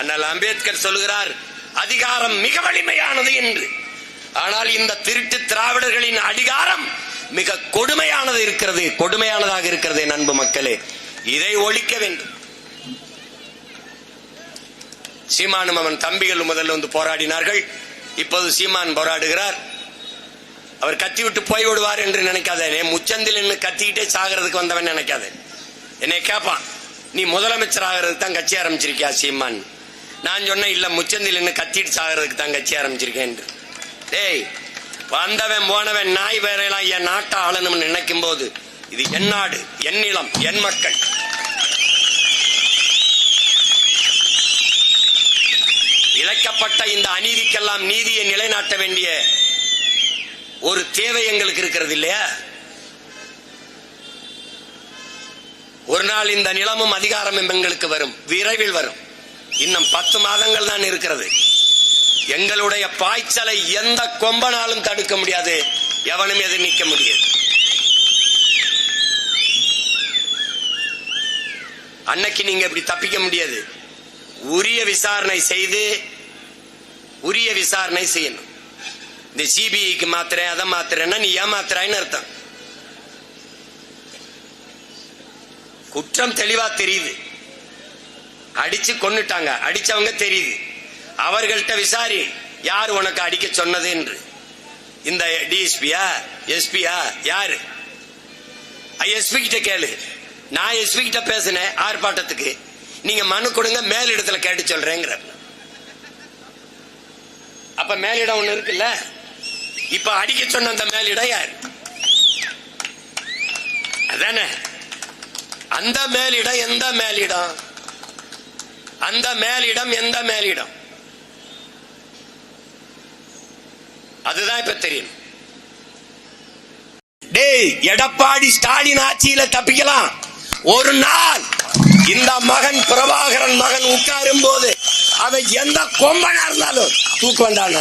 அண்ணல் அம்பேத்கர் சொல்கிறார் அதிகாரம் மிக வலிமையானது என்று. ஆனால் இந்த திருட்டு திராவிடர்களின் அதிகாரம் மிக கொடுமையானது இருக்கிறது. கொடுமையானதாக இருக்கிறது அன்பு மக்களே. இதை ஒழிக்க வேண்டும். சீமானும் அவன் தம்பிகள் முதல்ல வந்து போராடினார்கள். இப்போது சீமான் போராடுகிறார். அவர் கத்தி விட்டு போய் விடுவார் என்று நினைக்காத. முச்சந்தில் நின்று கத்திக்கிட்டே சாகிறதுக்கு வந்தவன் நினைக்காத. என்னை கேட்பான் நீ முதலமைச்சர் ஆகிறது தான் கட்சி ஆரம்பிச்சிருக்கியா சீமான்? நான் சொன்னேன் இல்ல முச்சந்தில் நின்று கத்திட்டு சாகிறதுக்கு தான் கட்சி ஆரம்பிச்சிருக்கேன் டேய் வந்தவன் போனவன் நாய் வேறையெல்லாம் என் நாட்டை ஆளணும்னு நினைக்கும் போது இது என் நாடு என் நிலம் என் மக்கள். இழைக்கப்பட்ட இந்த அநீதிக்கெல்லாம் நீதியை நிலைநாட்ட வேண்டிய ஒரு தேவை எங்களுக்கு இருக்கிறது இல்லையா? ஒரு நாள் இந்த நிலமும் அதிகாரமும் எங்களுக்கு வரும் விரைவில் வரும். இன்னும் பத்து மாதங்கள் தான் இருக்கிறது. எங்களுடைய பாய்ச்சலை எந்த கொம்பனாலும் தடுக்க முடியாது. எவனும் எது நிற்க முடியாது. அன்னைக்கு நீங்க இப்படி தப்பிக்க முடியாது. உரிய விசாரணை செய்து உரிய விசாரணை செய்யணும். இந்த சிபிஐக்கு மாத்திரேன் அதை மாத்திரேன்னா நீ ஏமாத்துறாயின்னு அர்த்தம். குற்றம் தெளிவா தெரியுது. அடிச்சு கொன்னுட்டாங்க. அடிச்சவங்க தெரியுது. அவர்கள்ட்ட விசாரி யார் உனக்கு அடிக்க சொன்னது என்று. இந்த டிஎஸ்பியா எஸ்பியா யாரு? எஸ்பி கிட்ட கேளு. நான் எஸ்பி கிட்ட பேசினேன் ஆர்ப்பாட்டத்துக்கு. நீங்க மனு கொடுங்க மேலிடத்துல கேட்டு சொல்றேங்கிற அப்ப மேலிடம் ஒண்ணு இருக்குல்ல? இப்ப அடிக்க சொன்ன அந்த மேலிடம் யார்? அதானே? அந்த மேலிடம் எந்த மேலிடம் அந்த மேலிடம் எந்த மேலிடம்? அதுதான் இப்ப தெரியும். டேய் எடப்பாடி ஸ்டாலின் ஆட்சியில தப்பிக்கலாம். ஒரு நாள் இந்த மகன் பிரபாகரன் மகன் உட்காரும் போது அவன் எந்த கொம்பனா இருந்தாலும் தூக்கு வந்தான்